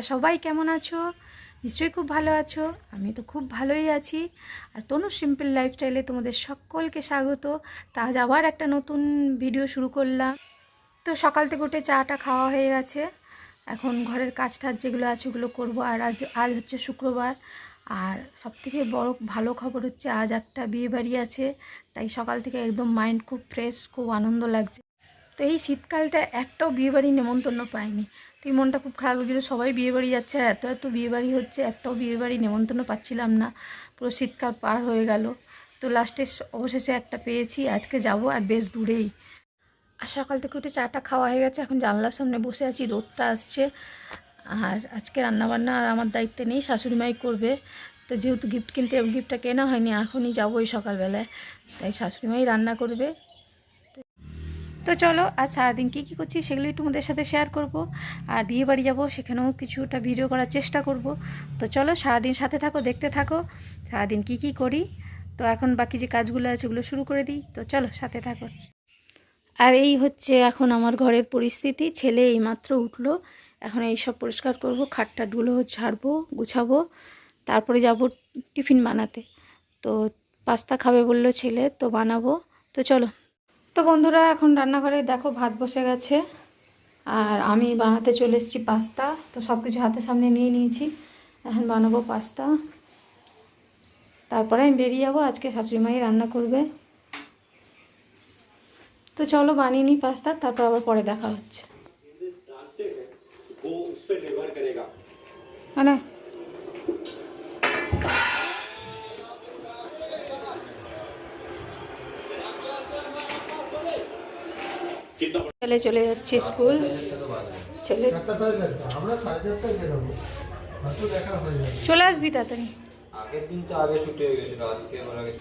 তোমরা সবাই কেমন আছো? নিশ্চয়ই খুব ভালো আছো। আমি তো খুব ভালোই আছি। আর তনু সিম্পল লাইফস্টাইলে তোমাদের সকলকে স্বাগত। তা আজ আবার একটা নতুন ভিডিও শুরু করলাম। তো সকাল থেকে উঠে চাটা খাওয়া হয়ে গেছে। এখন ঘরের কাজ টাজ যেগুলো আছে ওগুলো করব। আর আজ আজ হচ্ছে শুক্রবার। আর সবথেকে বড়, ভালো খবর হচ্ছে আজ একটা বিয়ে বাড়ি আছে। তাই সকাল থেকে একদম মাইন্ড খুব ফ্রেশ, খুব আনন্দ লাগছে। তো এই শীতকালটা একটাও বিয়েবাড়ি নেমন্তন্ন পাইনি। তো মনটা খুব খারাপ লাগছিল। সবাই বিয়েবাড়ি যাচ্ছে আর এত এত বিয়েবাড়ি হচ্ছে, একটাও বিয়েবাড়ি নেমন্তন্ন পাচ্ছিলাম না। পুরো শীতকাল পার হয়ে গেল। তো লাস্টে অবশেষে একটা পেয়েছি, আজকে যাব আর বেশ দূরেই। আর সকাল থেকে উঠে চাটা খাওয়া হয়ে গেছে, এখন জানলার সামনে বসে আছি, রোদটা আসছে। আর আজকে রান্নাবান্না আর আমার দায়িত্বে নেই শাশুড়ি মাই করবে। তো যেহেতু গিফট কিনতে গিফটটা কেনা হয়নি, এখনই যাব ওই সকালবেলায়। তাই শাশুড়ি মাই রান্না করবে। তো চলো, আজ সারাদিন কী কী করছি সেগুলোই তোমাদের সাথে শেয়ার করব। আর বিয়ে বাড়ি যাব, সেখানেও কিছুটা ভিডিও করার চেষ্টা করব। তো চলো, সারাদিন সাথে থাকো, দেখতে থাকো, সারাদিন কি কি করি। তো এখন বাকি যে কাজগুলো আছে, ওগুলো শুরু করে দিই। তো চলো, সাথে থাকো। আর এই হচ্ছে এখন আমার ঘরের পরিস্থিতি। ছেলে এইমাত্র উঠল। এখন এই সব পরিষ্কার করব খাটটাগুলো ঝাড়বো, গুছাবো। তারপরে যাব টিফিন বানাতে। তো পাস্তা খাবে বলল ছেলে, তো বানাবো। তো চলো। তো বন্ধুরা, এখন রান্নাঘরে দেখো ভাত বসে গেছে। আর আমি বানাতে চলে এসেছি পাস্তা। তো সব কিছু হাতের সামনে নিয়ে নিয়েছি। এখন বানাবো পাস্তা। তারপরে আমি বেরিয়ে যাব। আজকে শাশুড়িমাই রান্না করবে। তো চলো বানিয়ে নিই পাস্তা, তারপর আবার পরে দেখা হচ্ছে। মানে ছেলে চলে যাচ্ছে স্কুল। ছেলে চলে আসবি তাড়াতাড়ি। আগের দিন তো আগে ছুটি হয়ে গেছিল আজকে আবার আগে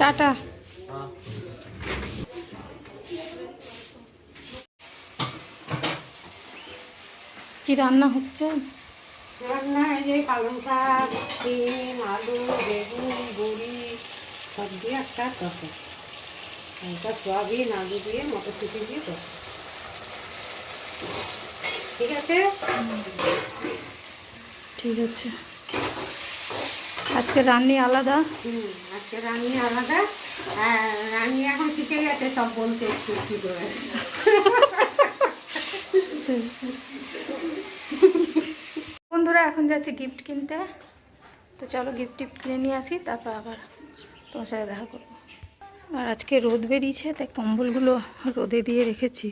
টাটা। কি রান্না হচ্ছে? রান্না এই যে পালং শাক সিম আলু বেগুন বড়ি সব দিয়ে একটা তরকারি। হালকা সয়াবিন আলু দিয়ে মটরশুঁটি দিয়ে তরকারি। ঠিক আছে? ঠিক আছে। আজকে রান্নি আলাদা? হুম আজকে রান্নি আলাদা। হ্যাঁ রান্নি এখন শিখে গেছে সব বলতে একটু একটু করে। বন্ধুরা, এখন যাচ্ছি গিফট কিনতে। তো চলো গিফট টিফট কিনে নিয়ে আসি, তারপর আবার তোমার সাথে দেখা করব। আর আজকে রোদ বেরিয়েছে, তাই কম্বলগুলো রোদে দিয়ে রেখেছি।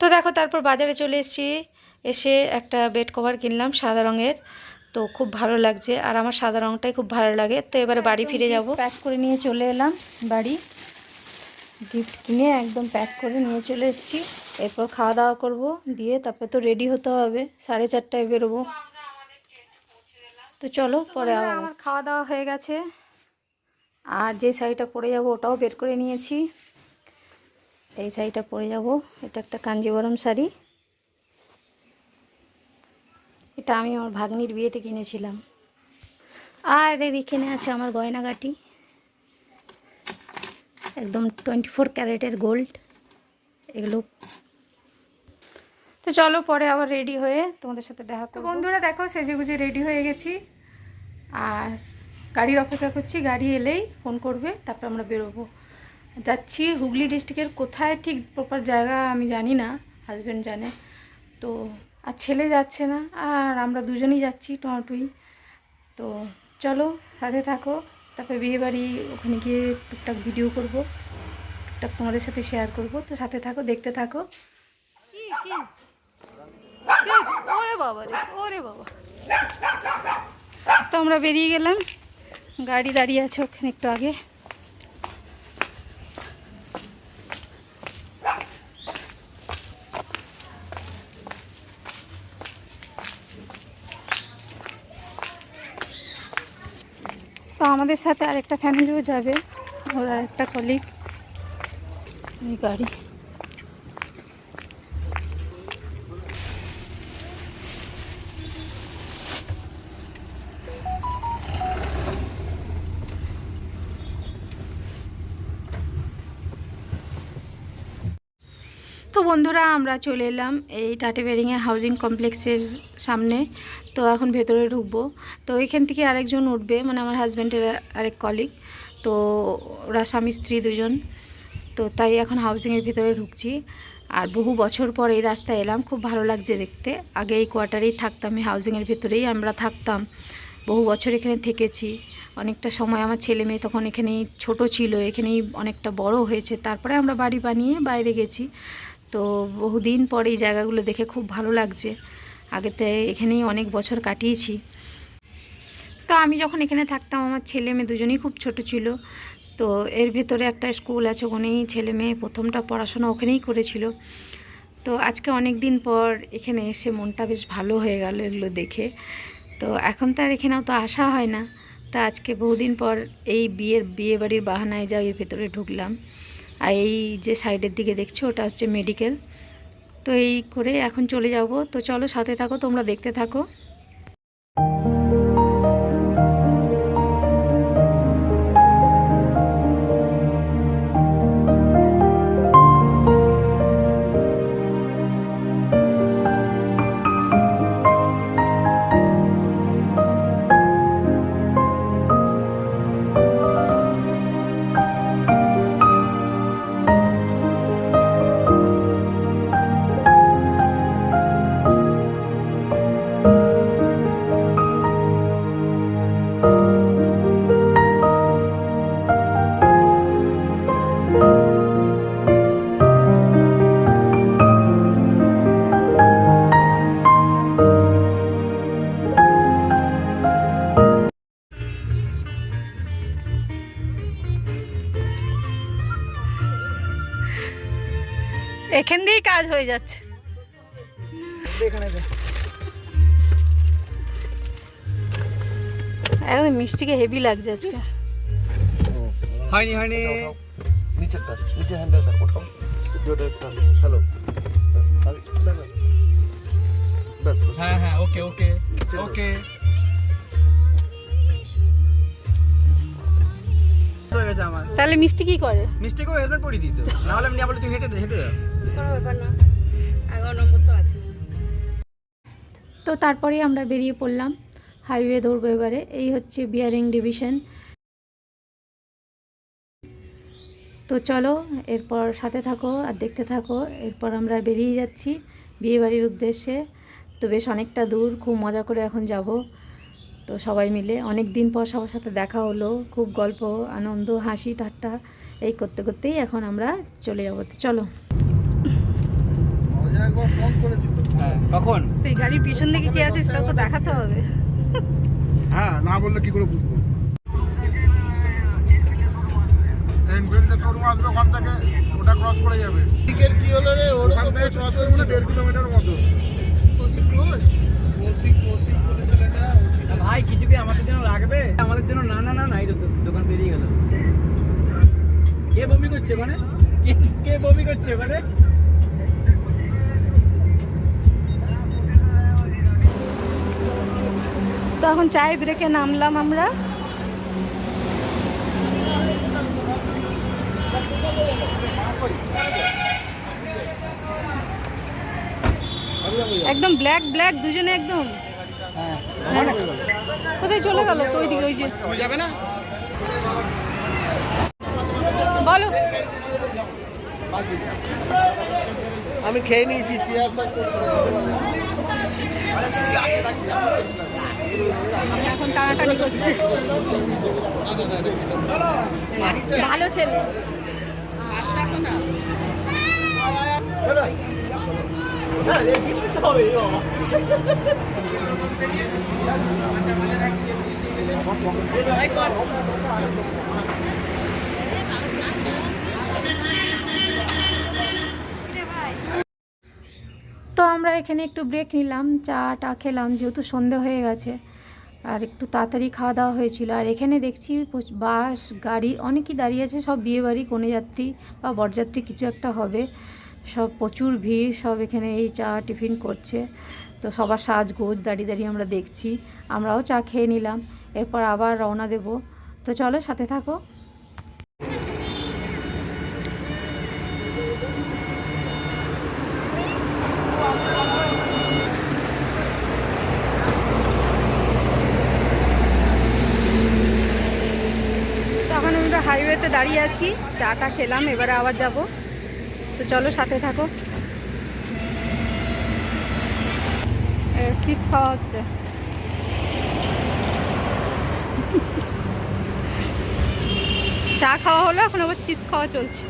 তো দেখো, তারপর বাজারে চলে এসেছি। এসে একটা বেড কভার কিনলাম সাদা রঙের। তো খুব ভালো লাগছে। আর আমার সাদা রঙটাই খুব ভালো লাগে। তো এবারে বাড়ি ফিরে যাব। প্যাক করে নিয়ে চলে এলাম বাড়ি। গিফট কিনে একদম প্যাক করে নিয়ে চলে এসেছি। এরপর খাওয়া দাওয়া করব। দিয়ে তারপর তো রেডি হতে হবে। সাড়ে চারটায় বেরোবো। তো চলো পরে আবার আমার খাওয়া দাওয়া হয়ে গেছে। আর যে শাড়িটা পরে যাব ওটাও বের করে নিয়েছি। এই শাড়িটা পরে যাব। এটা একটা কাঞ্জিবরম শাড়ি। এটা আমি আমার ভাগ্নির বিয়েতে কিনেছিলাম। আর এর এখানে আছে আমার গয়নাগাটি। একদম টোয়েন্টি ফোর ক্যারেটের গোল্ড এগুলো। তো চলো পরে আবার রেডি হয়ে তোমাদের সাথে দেখা করব। বন্ধুরা দেখো সেজে গুজে রেডি হয়ে গেছি। আর গাড়ির অপেক্ষা করছি গাড়ি এলেই ফোন করবে তারপর আমরা বেরোবো। যাচ্ছি হুগলি ডিস্ট্রিক্টের কোথায় ঠিক প্রপার জায়গা আমি জানি না হাজব্যান্ড জানে। তো আর ছেলে যাচ্ছে না, আর আমরা দুজনেই যাচ্ছি টমাটুই। তো চলো, সাথে থাকো, তারপরে বিয়েবাড়ি ওখানে গিয়ে টুকটাক ভিডিও করব, টুকটাক তোমাদের সাথে শেয়ার করব। তো সাথে থাকো, দেখতে থাকো। ওরে বাবা রে, ওরে বাবা। তো আমরা বেরিয়ে গেলাম, গাড়ি দাঁড়িয়ে আছে ওখানে একটু আগে। তো আমাদের সাথে আরেকটা ফ্যামিলিও যাবে, ওরা একটা কলিগ এই গাড়ি। তো বন্ধুরা, আমরা চলে এলাম এই টাটেবেরিংয়ে হাউজিং কমপ্লেক্সের সামনে, তো এখন ভেতরে ঢুকবো। তো এখান থেকে আরেকজন উঠবে মানে আমার হাজব্যান্ডের আরেক কলিগ তো ওরা স্বামী, স্ত্রী দুজন। তো তাই এখন হাউজিংয়ের ভিতরে ঢুকছি। আর বহু বছর পর এই রাস্তায় এলাম, খুব ভালো লাগছে দেখতে। আগে এই কোয়ার্টারেই থাকতাম, এই হাউজিংয়ের ভিতরেই আমরা থাকতাম। বহু বছর এখানে থেকেছি। অনেকটা সময় আমার ছেলে মেয়ে তখন এখানেই ছোট ছিল, এখানেই অনেকটা বড় হয়েছে। তারপরে আমরা বাড়ি বানিয়ে বাইরে গেছি। তো বহুদিন পর এই জায়গাগুলো দেখে খুব ভালো লাগছে। আগেতে এখানেই অনেক বছর কাটিয়েছি। তো আমি যখন এখানে থাকতাম, আমার ছেলে মেয়ে দুজনেই খুব ছোট ছিল। তো এর ভেতরে একটা স্কুল আছে, ওখানেই ছেলে মেয়ে প্রথমটা পড়াশোনা ওখানেই করেছিল। তো আজকে অনেক দিন পর এখানে এসে মনটা বেশ ভালো হয়ে গেল এগুলো দেখে। তো এখন তো আর এখানেও তো আসা হয় না। তা আজকে বহুদিন পর এই বিয়ের বিয়ে বাড়ির বাহানায় যাই এর ভেতরে ঢুকলাম। আর এই যে সাইডের দিকে দেখছ, ওটা হচ্ছে মেডিকেল। তো এই করে এখন চলে যাব। তো চলো সাথে থাকো তোমরা দেখতে থাকো। এখান দিয়েই কাজ হয়ে যাচ্ছে। একদম মিষ্টিকে হেভি লাগছে আজকে। হয়নি হয়নি। নিচেরটা নিচে হ্যান্ডেলটা ওঠাও ভিডিওটা একটা হ্যালো ব্যাস ব্যাস। হ্যাঁ হ্যাঁ ওকে ওকে ওকে। আমার। তাহলে মিষ্টি কি করে? মিস্টেক ও হেলমেট পরিয়ে দিত না হলে আমি বলে তুই হেঁটে হেঁটে যা তো তো তারপরেই আমরা বেরিয়ে পড়লাম হাইওয়ে ধরবো এবারে। এই হচ্ছে বিয়ারিং ডিভিশন। তো চলো, এরপর সাথে থাকো আর দেখতে থাকো। এরপর আমরা বেরিয়ে যাচ্ছি বিয়েবাড়ির উদ্দেশ্যে। তো বেশ অনেকটা দূর, খুব মজা করে এখন যাব। তো সবাই মিলে অনেক দিন পর সবার সাথে দেখা হলো, খুব গল্প, আনন্দ, হাসি, ঠাট্টা, এই করতে করতেই এখন আমরা চলে যাব। চলো। একবার ফোন করেছিল হ্যাঁ কখন? সেই গাড়ির পিছন দিকে কি আছে সেটা তো দেখাতে হবে। হ্যাঁ না বললে কি করে বুঝব? এনফিল্ডের শোরুম আসবে ওখান থেকে ওটা ক্রস করে যাবে। টিকেট কি হলো রে? ওর ওখান থেকে ক্রস করে মানে দেড় কিলোমিটার মতো। ভাই কিছু কি আমাদের জন্য লাগবে আমাদের জন্য না না না নাই দোকান বেরিয়ে গেল। কে বমি করছে ওখানে? কে- কে বমি করছে ওখানে? তো এখন চায় ব্রেকে নামলাম আমরা। একদম ব্ল্যাক ব্ল্যাক দুজনে একদম। হ্যাঁ। কোথায় চলে গেল? তো ওইদিকে ওই যে। যাবে না? বলো। আমি খেয়ে নিয়েছি চেয়ার এখন টানাটানি করছে। ভালো ছেলে। তো আমরা এখানে একটু ব্রেক নিলাম চা টা খেলাম যেহেতু সন্ধে হয়ে গেছে। আর একটু তাড়াতাড়ি খাওয়া দাওয়া হয়েছিল। আর এখানে দেখছি বাস, গাড়ি অনেকই দাঁড়িয়ে আছে, সব বিয়েবাড়ি, কনেযাত্রী বা বরযাত্রী কিছু একটা হবে। সব প্রচুর ভিড়, সব এখানে এই চা টিফিন করছে। তো সবার সাজগোজ দাঁড়িয়ে দাঁড়িয়ে আমরা দেখছি। আমরাও চা খেয়ে নিলাম। এরপর আবার রওনা দেব। তো চলো সাথে থাকো তো এখন আমরা হাইওয়েতে দাঁড়িয়ে আছি, চাটা খেলাম, এবারে আবার যাব। তো চলো সাথে থাকো। চিপস খাওয়া হচ্ছে চা খাওয়া হলো, এখন আবার চিপস খাওয়া চলছে।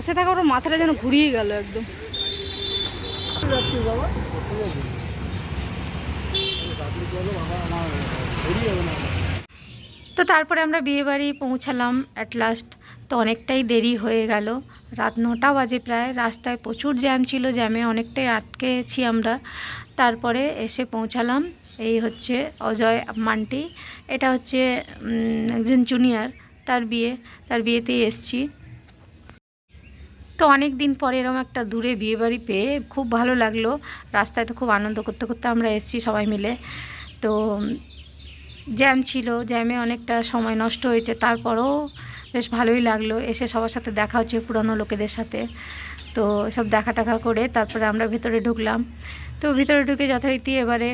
বসে থাকা ওর মাথাটা যেন ঘুরিয়ে গেল একদম। তো তারপরে আমরা বিয়েবাড়ি পৌঁছালাম অ্যাট লাস্ট তো অনেকটাই দেরি হয়ে গেল। রাত নটা বাজে প্রায়। রাস্তায় প্রচুর জ্যাম ছিল, জ্যামে অনেকটাই আটকেছি আমরা। তারপরে এসে পৌঁছালাম। এই হচ্ছে অজয় মান্টি। এটা হচ্ছে একজন জুনিয়র তার বিয়ে, তার বিয়েতেই এসছি। তো অনেক দিন পরে এরকম একটা দূরে বিয়েবাড়ি পেয়ে খুব ভালো লাগল। রাস্তায় তো খুব আনন্দ করতে করতে আমরা এসেছি সবাই মিলে। তো জ্যাম ছিল, জ্যামে অনেকটা সময় নষ্ট হয়েছে, তারপরেও বেশ ভালোই লাগল। এসে সবার সাথে দেখা হচ্ছে পুরনো লোকেদের সাথে। তো সব দেখা টাকা করে তারপরে আমরা ভেতরে ঢুকলাম। তো ভিতরে ঢুকে যথারীতি এবারে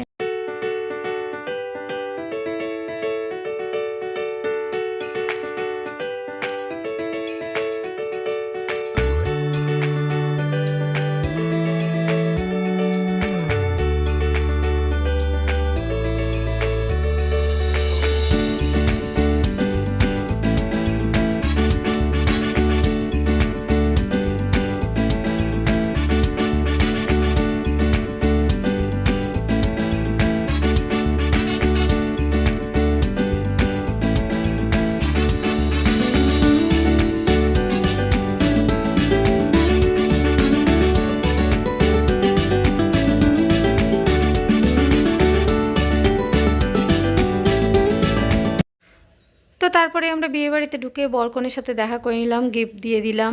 তারপরে আমরা বিয়েবাড়িতে ঢুকে বরকনের সাথে দেখা করে নিলাম গিফট দিয়ে দিলাম।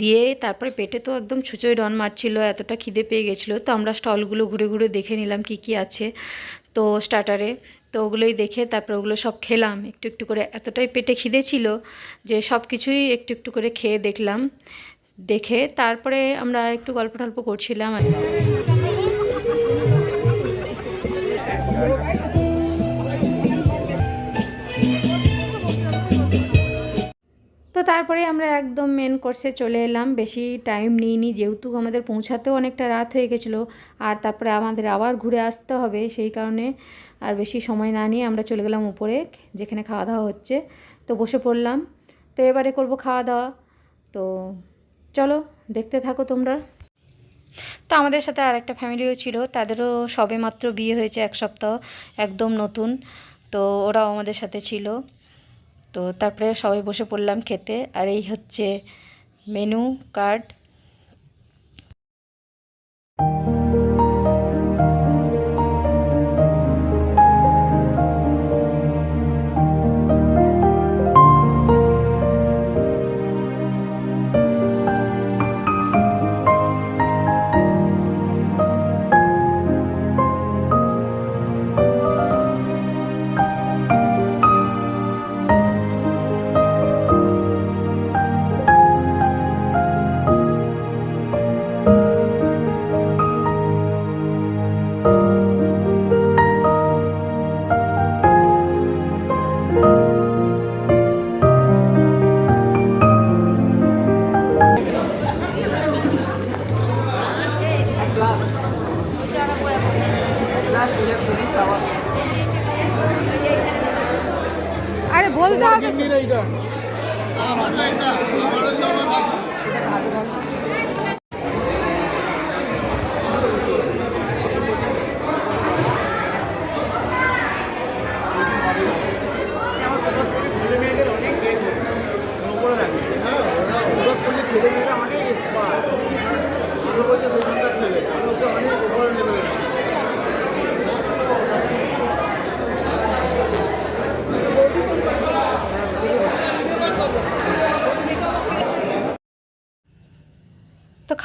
দিয়ে তারপরে পেটে তো একদম ছুঁচোয় ডন মারছিল, এতটা খিদে পেয়ে গেছিল। তো আমরা স্টলগুলো ঘুরে ঘুরে দেখে নিলাম কি কি আছে। তো স্টার্টারে তো ওগুলোই দেখে তারপরে ওগুলো সব খেলাম। একটু একটু করে এতটাই পেটে খিদে ছিল যে সব কিছুই একটু একটু করে খেয়ে দেখলাম। দেখে তারপরে আমরা একটু গল্প টল্প করছিলাম আর তো তারপরে আমরা একদম মেন কোর্সে চলে এলাম। বেশি টাইম নিইনি, যেহেতু আমাদের পৌঁছাতেও অনেকটা রাত হয়ে গেছিল। আর তারপরে আমাদের আবার ঘুরে আসতে হবে, সেই কারণে আর বেশি সময় না নিয়ে আমরা চলে গেলাম উপরে, যেখানে খাওয়া দাওয়া হচ্ছে। তো বসে পড়লাম। তো এবারে করব খাওয়া দাওয়া। তো চলো, দেখতে থাকো তোমরা। তো আমাদের সাথে আর একটা ফ্যামিলিও ছিল, তাদেরও সবে মাত্র বিয়ে হয়েছে এক সপ্তাহ, একদম নতুন। তো ওরাও আমাদের সাথে ছিল। তো তারপরে সবাই বসে পড়লাম খেতে। আর এই হচ্ছে মেনু কার্ড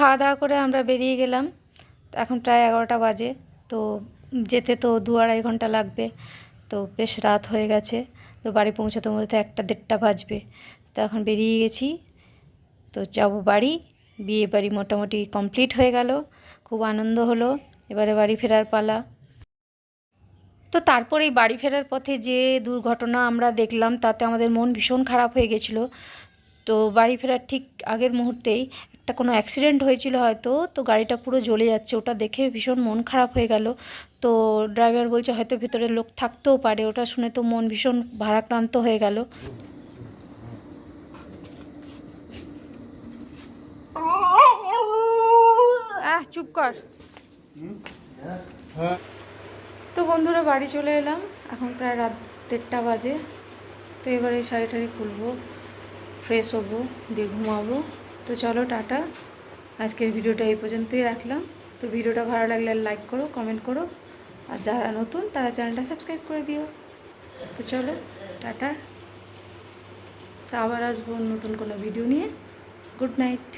খাওয়া দাওয়া করে আমরা বেরিয়ে গেলাম। এখন প্রায় এগারোটা বাজে, তো যেতে তো দু আড়াই ঘণ্টা লাগবে। তো বেশ রাত হয়ে গেছে, তো বাড়ি পৌঁছাতে পৌঁছাতে একটা দেড়টা বাজবে। তো এখন বেরিয়ে গেছি, তো যাব বাড়ি। বিয়ে বাড়ি মোটামুটি কমপ্লিট হয়ে গেল, খুব আনন্দ হলো, এবারে বাড়ি ফেরার পালা। তো তারপর এই বাড়ি ফেরার পথে যে দুর্ঘটনা আমরা দেখলাম, তাতে আমাদের মন ভীষণ খারাপ হয়ে গেছিল। তো বাড়ি ফেরার ঠিক আগের মুহূর্তেই একটা কোনো অ্যাক্সিডেন্ট হয়েছিল হয়তো, তো গাড়িটা পুরো জ্বলে যাচ্ছে। ওটা দেখে ভীষণ মন খারাপ হয়ে গেল। তো ড্রাইভার বলছে হয়তো ভিতরে লোক থাকতেও পারে। ওটা শুনে তো মন ভীষণ ভারাক্রান্ত হয়ে গেল। আহ, চুপ কর। তো বন্ধুরা, বাড়ি চলে এলাম। এখন প্রায় রাত দেড়টা বাজে। তো এবারে শাড়ি টাড়ি খুলবো ফ্রেশ হব, দিয়ে ঘুমাবো। তো চলো টাটা। আজকের ভিডিওটা এই পর্যন্তই রাখলাম। তো ভিডিওটা ভালো লাগলে লাইক করো, কমেন্ট করো। আর যারা নতুন, তারা চ্যানেলটা সাবস্ক্রাইব করে দিও। তো চলো, টাটা। তা আবার আসব নতুন কোনো ভিডিও নিয়ে। Good night.